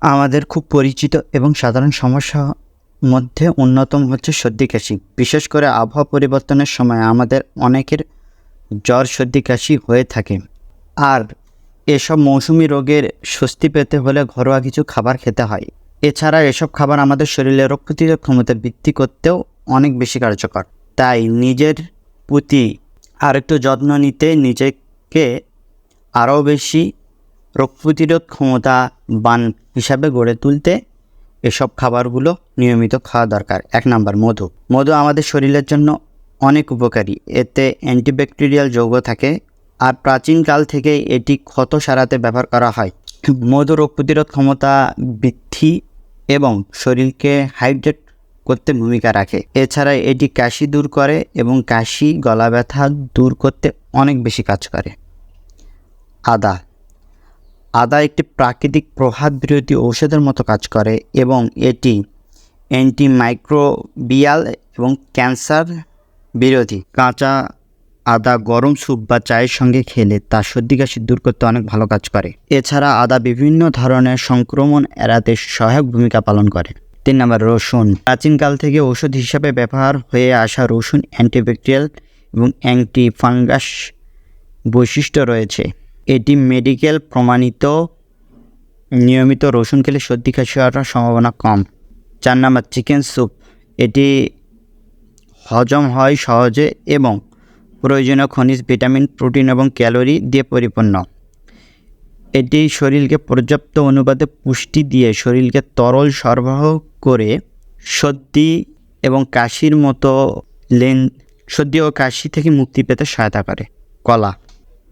আমাদের খুব পরিচিত এবং সাধারণ সমস্যা মধ্যে অন্যতম হচ্ছে সর্দি কাশি। বিশেষ করে আবহাওয়া পরিবর্তনের সময় আমাদের অনেকের জ্বর, সর্দি কাশি হয়ে থাকে। আর এসব মৌসুমি রোগের স্বস্তি পেতে হলে ঘরোয়া কিছু খাবার খেতে হয়। এছাড়া এসব খাবার আমাদের শরীরে রোগ প্রতিরোধ ক্ষমতা বৃদ্ধি করতেও অনেক বেশি কার্যকর। তাই নিজের প্রতি আরেকটু যত্ন নিতে নিজেকে আরও বেশি রোগ প্রতিরোধ ক্ষমতা বান হিসাবে গড়ে তুলতে এসব খাবারগুলো নিয়মিত খাওয়া দরকার। এক নাম্বার, মধু। মধু আমাদের শরীরের জন্য অনেক উপকারী। এতে অ্যান্টিব্যাকটেরিয়াল যৌগ থাকে আর প্রাচীনকাল থেকে এটি ক্ষত সারাতে ব্যবহার করা হয়। মধু রোগ প্রতিরোধ ক্ষমতা বৃদ্ধি এবং শরীরকে হাইড্রেট করতে ভূমিকা রাখে। এছাড়া এটি কাশি দূর করে এবং কাশি গলা ব্যথা দূর করতে অনেক বেশি কাজ করে। আদা আদা একটি প্রাকৃতিক প্রভাব বিরোধী ঔষধের মতো কাজ করে এবং এটি অ্যান্টিমাইক্রোবিয়াল এবং ক্যান্সার বিরোধী। কাঁচা আদা গরম স্যুপ বা চায়ের সঙ্গে খেলে তা সর্দি কাশি দূর করতে অনেক ভালো কাজ করে। এছাড়া আদা বিভিন্ন ধরনের সংক্রমণ এড়াতে সহায়ক ভূমিকা পালন করে। তিন নম্বর, রসুন। প্রাচীনকাল থেকে ঔষধ হিসাবে ব্যবহার হয়ে আসা রসুন অ্যান্টিব্যাকটেরিয়াল এবং অ্যান্টি ফাঙ্গাস বৈশিষ্ট্য রয়েছে। এটি মেডিকেল প্রমাণিত, নিয়মিত রসুন খেলে সর্দি, কাশি হওয়ার সম্ভাবনা কম। চার নাম্বার চিকেন স্যুপ এটি হজম হয় সহজে এবং প্রয়োজনীয় খনিজ ভিটামিন প্রোটিন এবং ক্যালোরি দিয়ে পরিপূর্ণ। এটি শরীরকে পর্যাপ্ত অনুপাতে পুষ্টি দিয়ে শরীরকে তরল সরবরাহ করে সর্দি এবং কাশির মতো লেন, সর্দি ও কাশি থেকে মুক্তি পেতে সহায়তা করে। কলা।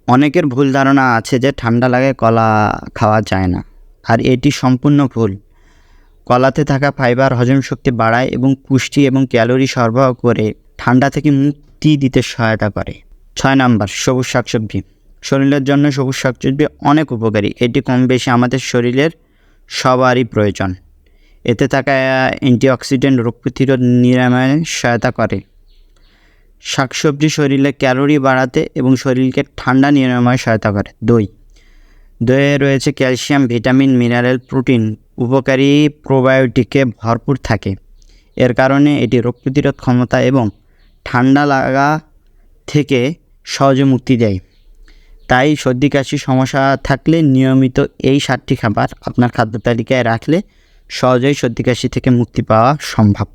অনেকের ভুল ধারণা আছে যে ঠান্ডা লাগে কলা খাওয়া যায় না আর এটি সম্পূর্ণ ভুল কলাতে থাকা ফাইবার হজম শক্তি বাড়ায় এবং পুষ্টি এবং ক্যালোরি সরবরাহ করে ঠান্ডা থেকে মুক্তি দিতে সহায়তা করে ছয় নাম্বার সবুজ শাকসবজি শরীরের জন্য সবুজ শাকসবজি অনেক উপকারী এটি কম বেশি আমাদের শরীরের সবারই প্রয়োজন এতে থাকা অ্যান্টিঅক্সিডেন্ট রোগ প্রতিরোধ নিরাময়ে সহায়তা করে শাকসবজি শরীরে ক্যালোরি বাড়াতে এবং শরীরকে ঠান্ডা নিরাময়ে সহায়তা করে। দই, দইয়ে রয়েছে ক্যালসিয়াম, ভিটামিন, মিনারেল, প্রোটিন, উপকারী প্রোবায়োটিকে ভরপুর থাকে। এর কারণে এটি রোগ প্রতিরোধ ক্ষমতা এবং ঠান্ডা লাগা থেকে সহজে মুক্তি দেয়। তাই সর্দি কাশির সমস্যা থাকলে নিয়মিত এই সাতটি খাবার আপনার খাদ্য তালিকায় রাখলে সহজেই সর্দি, কাশি থেকে মুক্তি পাওয়া সম্ভব।